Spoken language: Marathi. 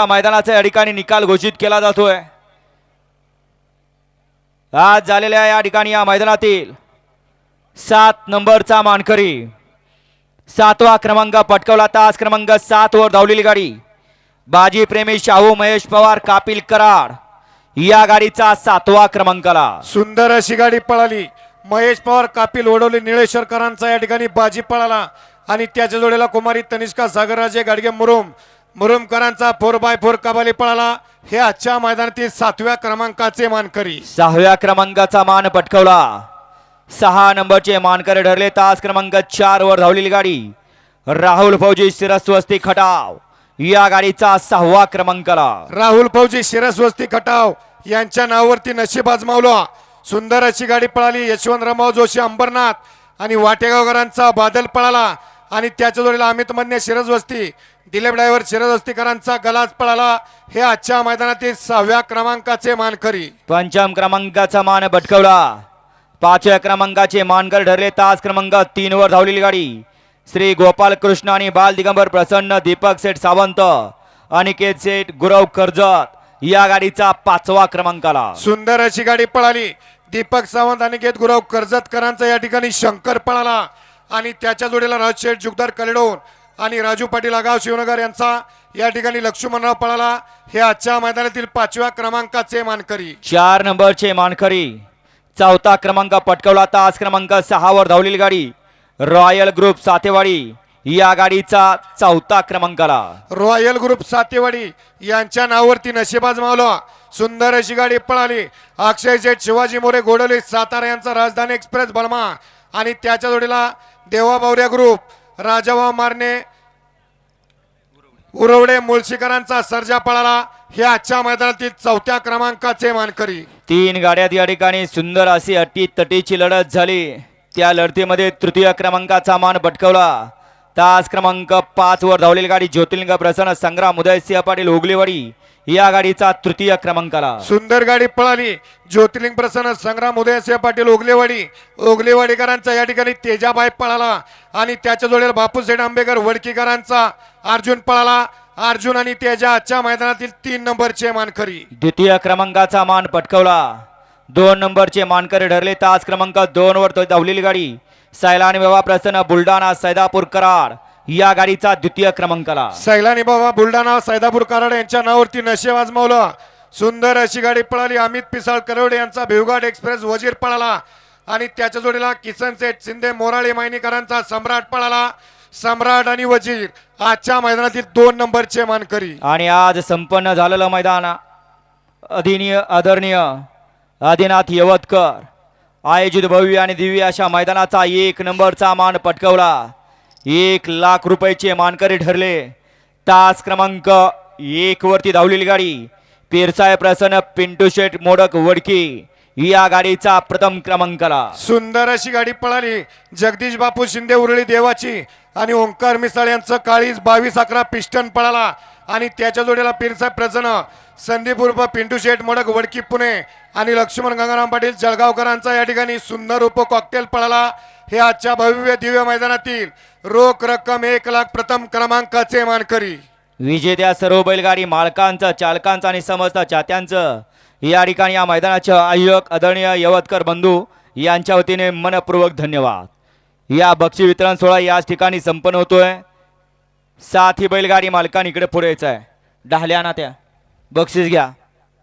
या मैदानाचा या ठिकाणी निकाल घोषित केला जातोय. आज झालेल्या या ठिकाणी या मैदानातील सात नंबरचा मानकरी सातवा क्रमांक पटकवला. तास क्रमांक सात वर धावलेली गाडी. बाजी प्रेमी शाहू महेश पवार कापिल कराड या गाडीचा सातवा क्रमांकाला. सुंदर अशी गाडी पळाली. महेश पवार कापिल ओढवले निळेश्वरकरांचा या ठिकाणी बाजी पळाला. आणि त्याच्या जोडीला कुमारी तनिष्का सागरराजे गाडगे मुरुम मुरुमकरांचा फोर बाय फोर कबाली पळाला. हे आजच्या मैदानातील सातव्या क्रमांकाचे मानकरी. सहाव्या क्रमांकाचा मान पटकवला. सहा नंबरचे मानकरी ठरले. तास क्रमांक चार वर धावलेली गाडी. राहुल फौजी शिरस्वस्ती खटाव. या गाडीचा सहावा क्रमांकाला राहुल फौजी शिरस्वस्ती खटाव. यांच्या नावावरती नशीब आजमावला सुंदर अशी गाडी पळाली. यशवंतराव जोशी अंबरनाथ आणि वाटेगावकरांचा बादल पळाला. आणि त्याच्या जोडीला अमित मन्य शिरजवस्ती दिलीप ड्रायव्हर शिरजवस्तीकरांचा गलाज पळाला. हे आजच्या मैदानातील सहाव्या क्रमांकाचे मानकरी. पंचम क्रमांकाचा मान पटकवला पाचव्या क्रमांकाचे मानकर ठरले. तास क्रमांक तीन वर धावलेली गाडी. श्री गोपाल कृष्ण आणि बाल दिगंबर प्रसन्न दीपक सेठ सावंत अनिकेत सेठ गुरव कर्जत या गाडीचा पाचवा क्रमांकाला. सुंदर अशी गाडी पळाली. दीपक सावंत गेत गुरव कर्जतकरांचा या ठिकाणी शंकर पळाला. आणि त्याच्या जोडीला राजशेठ जुगदार कलेडोन आणि राजू पाटील आगाव शिवनगर यांचा या ठिकाणी लक्ष्मणराव पळाला. हे आजच्या मैदानातील पाचव्या क्रमांकाचे मानकरी. चार नंबरचे मानकरी. चौथा क्रमांक पटकवला तास क्रमांक सहा वर धावलेली गाडी रॉयल ग्रुप सातेवाडी. या गाडीचा चौथा क्रमांकाला. रॉयल ग्रुप सातेवाडी यांच्या नावावरती नशिबाज मावला. सुंदर अशी गाडी पळाली. अक्षय शेठ शिवाजी मोरे गोडवली सातारा यांचा राजधानी एक्सप्रेस बलमा. आणि त्याच्या जोडीला देवा बावऱ्या ग्रुप राजाभाऊ मारणे उरवडे मुळशीकरांचा सर्जा पळाला. हे आजच्या मैदानातील चौथ्या क्रमांकाचे मानकरी. तीन गाड्यात या ठिकाणी सुंदर अशी अटी तटीची लढत झाली. त्या लढतीमध्ये तृतीय क्रमांकाचा मान पटकवला. तास क्रमांक पाच वर धावलेली गाडी ज्योतिर्लिंग प्रसन्न संग्राम उदयसिंह पाटील ओगलेवाडी या गाडीचा तृतीय क्रमांकाला. सुंदर गाडी पळाली. ज्योतिर्लिंग प्रसन्न संग्राम उदयसिंह पाटील ओगलेवाडी. ओगलेवाडीकरांचा या ठिकाणी तेजाबाई पळाला आणि त्याच्या जोडीला बापूसेठ आंबेकर वडकीकरांचा अर्जुन पळाला. अर्जुन आणि तेजा आजच्या मैदानातील तीन नंबरचे मानकरी. द्वितीय क्रमांकाचा मान पटकवला. दोन नंबरचे मानकरी ठरले. तास क्रमांक दोन वर तो धावलेली गाडी. सैलानी बाबा प्रसन्न बुलढाणा सैदापूर कराड. या गाडीचा द्वितीय क्रमांकाला सैलानी बाबा बुलढाणा सैदापूर कराड यांच्या नावावरती नशे आजमावलं सुंदर अशी गाडी पळाली अमित पिसाळ करवडे यांचा भिवघाट एक्सप्रेस वजीर पळाला. आणि त्याच्या जोडीला किसन सेठ शिंदे मोराळे मायनीकरांचा सम्राट पळाला. सम्राट आणि वजीर आजच्या मैदानातील दोन नंबरचे मानकरी. आणि आज संपन्न झालेलं मैदान अदिनीय आदरणीय आदिनाथ यवतकर. आयोजित भव्य आणि दिव्य अशा मैदानाचा एक नंबरचा मान पटकवला. एक लाख रुपयाचे मानकरी ठरले. तास क्रमांक एक वरती धावलेली गाडी. पेरसाय प्रसन्न पिंटू शेठ मोडक वडकी या गाडीचा प्रथम क्रमांकाला. सुंदर अशी गाडी पळाली. जगदीश बापू शिंदे उरळी देवाची आणि ओंकार मिसाळ यांचं काळीस बावीस अकरा पिस्टन पळाला. आणि त्याच्या जोडीला पिरसा प्रसन्न संदीप उर्फ पिंटू शेठ मोडक वडकी पुणे आणि लक्ष्मण गंगाराम पाटील जळगावकरांचा या ठिकाणी सुंदर उप कॉकटेल पळाला. हे आजच्या भव्य दिव्य मैदानातील रोख रक्कम एक लाख प्रथम क्रमांकाचे मानकरी. विजेत्या सर्व बैलगाडी मालकांचं चालकांचं आणि समस्त चात्यांचं या ठिकाणी या मैदानाचे आयोजक आदरणीय यवतकर बंधू यांच्या वतीने मनपूर्वक धन्यवाद. या बक्षी वितरण सोहळा याच ठिकाणी संपन्न होतोय. सात ही बैलगाडी मालकांनी इकडे पुढे यायचं आहे डाहल्या ना त्या. बक्षीस घ्या.